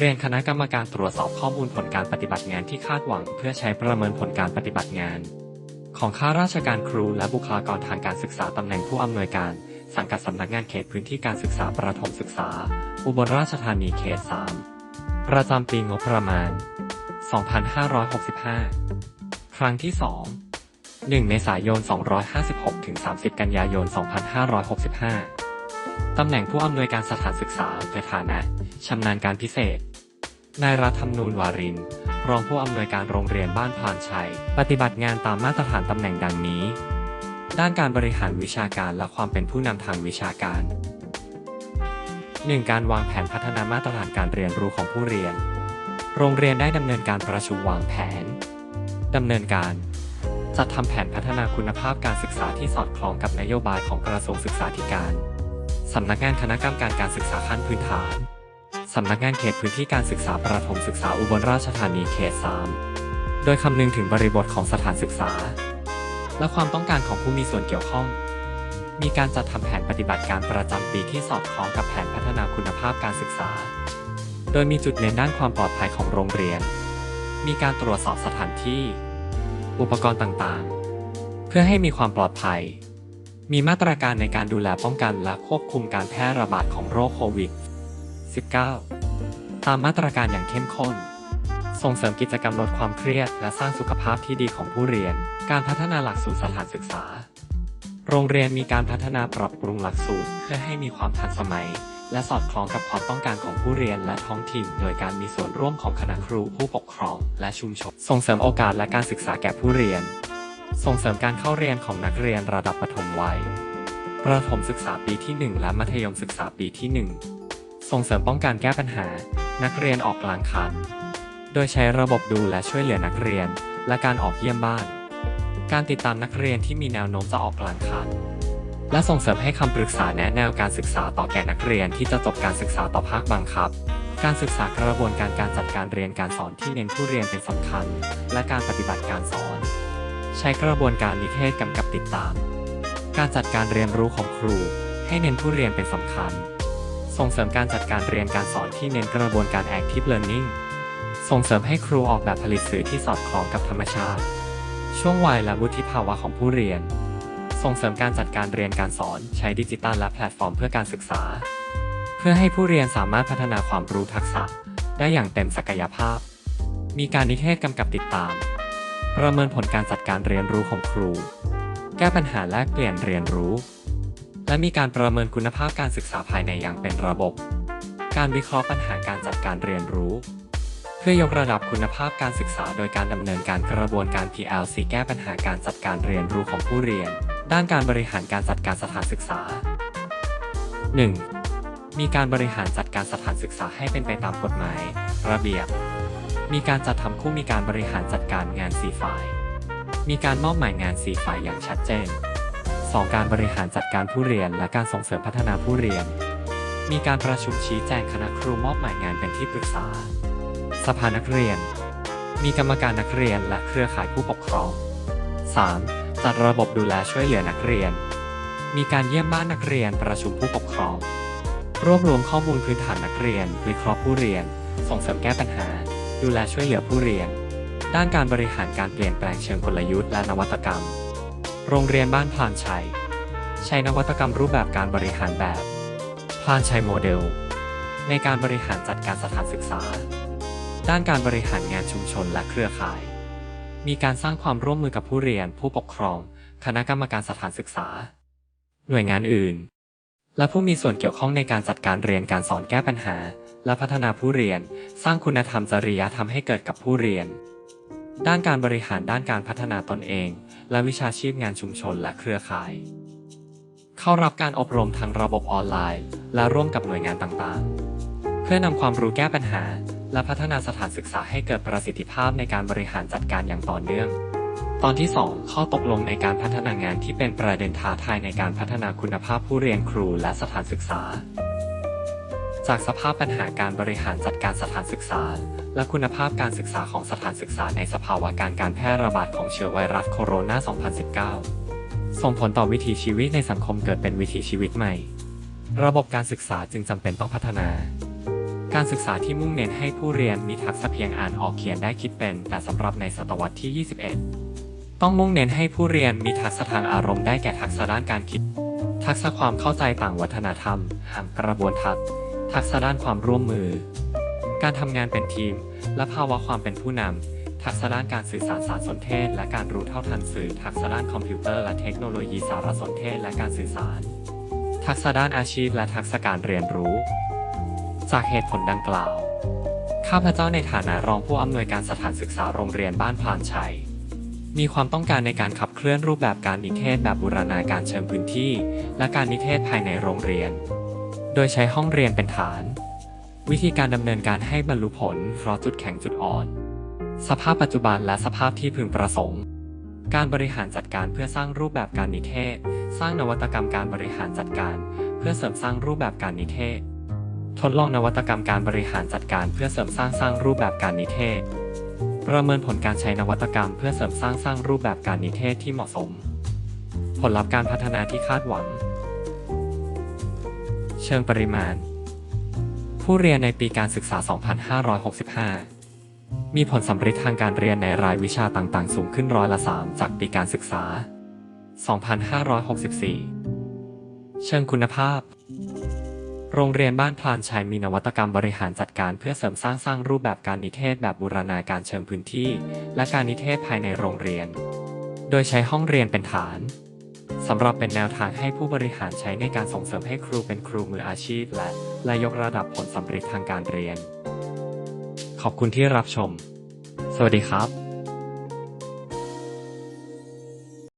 เรียนคณะกรรมการตรวจสอบข้อมูลผลการปฏิบัติงานที่คาดหวัง เพื่อใช้ประเมินผลการปฏิบัติงาน ของข้าราชการครูและบุคลากรทางการศึกษาตำแหน่งผู้อำนวยการ สังกัดสำนักงานเขตพื้นที่การศึกษาประถมศึกษา อุบลราชธานีเขต 3 ประจำปีงบประมาณ 2565 ครั้งที่ 2 1 เมษายน 256 ถึง 30 กันยายน 2565 ตำแหน่งผู้อำนวยการสถานศึกษาในฐานะ ชำนาญการพิเศษ นายรัฐธรรมนูญวาริน รองผู้อำนวยการโรงเรียนบ้านพานชัย ปฏิบัติงานตามมาตรฐานตำแหน่งดังนี้ ด้านการบริหารวิชาการและความเป็นผู้นำทางวิชาการ 1. การวางแผนพัฒนามาตรฐานการเรียนรู้ของผู้เรียน โรงเรียนได้ดำเนินการประชุมวางแผนดำเนินการจัดทำแผนพัฒนาคุณภาพการศึกษาที่สอดคล้องกับนโยบายของกระทรวงศึกษาธิการ สำนักงานคณะกรรมการการศึกษาขั้นพื้นฐาน สำนักงานเขตพื้นที่การศึกษาประถมศึกษาอุบลราชธานีเขต 3 โดยคำนึงถึงบริบทของสถานศึกษา และความต้องการของผู้มีส่วนเกี่ยวข้อง มีการจัดทำแผนปฏิบัติการประจำปีที่สอดคล้องกับแผนพัฒนาคุณภาพการศึกษา โดยมีจุดเน้นด้านความปลอดภัยของโรงเรียน มีการตรวจสอบสถานที่ อุปกรณ์ต่างๆ เพื่อให้มีความปลอดภัย มีมาตรการในการดูแลป้องกันและควบคุมการแพร่ระบาดของโรคโควิด -19 ตามมาตรการอย่างเข้มข้น ส่งเสริมกิจกรรมลดความเครียด และสร้างสุขภาพที่ดีของผู้เรียน การพัฒนาหลักสูตรสถานศึกษา โรงเรียนมีการพัฒนาปรับปรุงหลักสูตร เพื่อให้มีความทันสมัย และสอดคล้องกับความต้องการของผู้เรียนและท้องถิ่น โดยการมีส่วนร่วมของคณะครูผู้ปกครอง และชุมชน ส่งเสริมโอกาสและการศึกษาแก่ผู้เรียน ส่งเสริมการเข้าเรียนของนักเรียนระดับประถมวัยประถมศึกษาปีที่ 1 และมัธยมศึกษาปีที่ 1 ส่งเสริมป้องกันแก้ปัญหา นักเรียนออกกลางคัน โดยใช้ระบบดูและช่วยเหลือนักเรียน และการออกเยี่ยมบ้าน การติดตามนักเรียนที่มีแนวโน้มจะออกกลางคัน และส่งเสริมให้คำปรึกษาแนะแนวการศึกษาต่อแก่นักเรียนที่จะจบการศึกษาต่อภาคบังคับ การศึกษากระบวนการการจัดการเรียนการสอนที่เน้นผู้เรียนเป็นสำคัญ และการปฏิบัติการสอน ใช้กระบวนการนิเทศกำกับติดตาม การจัดการเรียนรู้ของครูให้เน้นผู้เรียนเป็นสำคัญ ส่งเสริมการจัดการเรียนการสอนที่เน้นกระบวนการ active learning ส่งเสริมให้ครูออกแบบผลิตสื่อที่สอดคล้องกับธรรมชาติ ช่วงวัยและวุฒิภาวะของผู้เรียน ส่งเสริมการจัดการเรียนการสอนใช้ดิจิทัลและแพลตฟอร์มเพื่อการศึกษา เพื่อให้ผู้เรียนสามารถพัฒนาความรู้ทักษะ ได้อย่างเต็มศักยภาพ มีการนิเทศกำกับติดตาม ประเมินผลการจัดการเรียนรู้ของครู แก้ปัญหาแลกเปลี่ยนเรียนรู้ และมีการประเมินคุณภาพการศึกษาภายในอย่างเป็นระบบ การวิเคราะห์ปัญหาการจัดการเรียนรู้ เพื่อยกระดับคุณภาพการศึกษาโดยการดำเนินการกระบวนการ PLC แก้ปัญหาการจัดการเรียนรู้ของผู้เรียน ด้านการบริหารการจัดการสถานศึกษา 1. มีการบริหารจัดการสถานศึกษาให้เป็นไปตามกฎหมาย ระเบียบ มีการจัดทำคู่มีการบริหารจัดการงาน4ฝ่าย มีการมอบหมายงาน4ฝ่ายอย่างชัดเจน 2. การบริหารจัดการผู้เรียนและการส่งเสริมพัฒนาผู้เรียน มีการประชุมชี้แจงคณะครูมอบหมายงานเป็นที่ปรึกษา สภานักเรียน มีกรรมการนักเรียนและเครือข่ายผู้ปกครอง 3. จัดระบบดูแลช่วยเหลือนักเรียน มีการเยี่ยมบ้านนักเรียนประชุมผู้ปกครอง รวบรวมข้อมูลพื้นฐานนักเรียน วิเคราะห์ผู้เรียน ส่งเสริมแก้ปัญหา ดูแลช่วยเหลือผู้เรียน ด้านการบริหารการเปลี่ยนแปลงเชิงกลยุทธ์และนวัตกรรม โรงเรียนบ้านพลานชัย ใช้นวัตกรรมรูปแบบการบริหารแบบพลานชัยโมเดล ในการบริหารจัดการสถานศึกษา ด้านการบริหารงานชุมชนและเครือข่าย มีการสร้างความร่วมมือกับผู้เรียน ผู้ปกครอง คณะกรรมการสถานศึกษา หน่วยงานอื่น และผู้มีส่วนเกี่ยวข้องในการจัดการเรียนการสอนแก้ปัญหา และพัฒนาผู้เรียน สร้างคุณธรรมจริยธรรมให้เกิดกับผู้เรียน ด้านการบริหารด้านการพัฒนาตนเอง และวิชาชีพงานชุมชนและเครือข่าย เข้ารับการอบรมทางระบบออนไลน์ และร่วมกับหน่วยงานต่างๆ เพื่อนำความรู้แก้ปัญหา และพัฒนาสถานศึกษาให้เกิดประสิทธิภาพในการบริหารจัดการอย่างต่อเนื่อง ตอนที่ 2 ข้อตกลงในการพัฒนางานที่เป็นประเด็นท้าทายในการพัฒนาคุณภาพผู้เรียนครูและสถานศึกษา จากสภาพปัญหาการบริหารจัดการสถานศึกษา และคุณภาพการศึกษาของสถานศึกษาในสภาวะการการแพร่ระบาดของเชื้อไวรัสโคโรนา 2019 ส่งผลต่อวิถีชีวิตในสังคมเกิดเป็นวิถีชีวิตใหม่ ระบบการศึกษาจึงจำเป็นต้องพัฒนา การศึกษาที่มุ่งเน้นให้ผู้เรียนมีทักษะเพียงอ่านออกเขียนได้คิดเป็น แต่สำหรับในศตวรรษที่ 21 ต้องมุ่งเน้นให้ผู้เรียนมีทักษะทางอารมณ์ได้แก่ทักษะด้านการคิด ทักษะความเข้าใจต่างวัฒนธรรมหางกระบวนทัศน์ ทักษะด้านความร่วมมือ การทำงานเป็นทีม และภาวะความเป็นผู้นำ ทักษะด้านการสื่อสารสารสนเทศ และการรู้เท่าทันสื่อ ทักษะด้านคอมพิวเตอร์และเทคโนโลยีสารสนเทศ และการสื่อสาร ทักษะด้านอาชีพ และทักษะการเรียนรู้ จากเหตุผลดังกล่าว ข้าพเจ้าในฐานะรองผู้อำนวยการสถานศึกษาโรงเรียนบ้านพานชัย มีความต้องการในการขับเคลื่อนรูปแบบการนิเทศแบบบูรณาการเชิงพื้นที่ และการนิเทศภายในโรงเรียน โดยใช้ห้องเรียนเป็นฐาน วิธีการดำเนินการให้บรรลุผล เพราะจุดแข็งจุดอ่อน สภาพปัจจุบันและสภาพที่พึงประสงค์ การบริหารจัดการเพื่อสร้างรูปแบบการนิเทศ สร้างนวัตกรรมการบริหารจัดการ เพื่อเสริมสร้างรูปแบบการนิเทศ ทดลองนวัตกรรมการบริหารจัดการ เพื่อเสริมสร้างสร้างรูปแบบการนิเทศ ประเมินผลการใช้นวัตกรรม เพื่อเสริมสร้างสร้างรูปแบบการนิเทศที่เหมาะสม ผลลัพธ์การพัฒนาที่คาดหวัง เชิงปริมาณ ผู้เรียนในปีการศึกษา 2565 มีผลสำเร็จทางการเรียนในรายวิชาต่างๆ สูงขึ้นร้อยละ 3 จากปีการศึกษา 2564 เชิงคุณภาพ โรงเรียนบ้านพลานชัยมีนวัตกรรมบริหารจัดการเพื่อเสริมสร้างสร้างรูปแบบการนิเทศแบบบูรณาการเชิงพื้นที่ และการนิเทศภายในโรงเรียน โดยใช้ห้องเรียนเป็นฐาน สำหรับเป็นแนวทางให้ผู้บริหารใช้ในการส่งเสริมให้ครูเป็นครูมืออาชีพ และและยกระดับผลสำเร็จทางการเรียน ขอบคุณที่รับชม สวัสดีครับ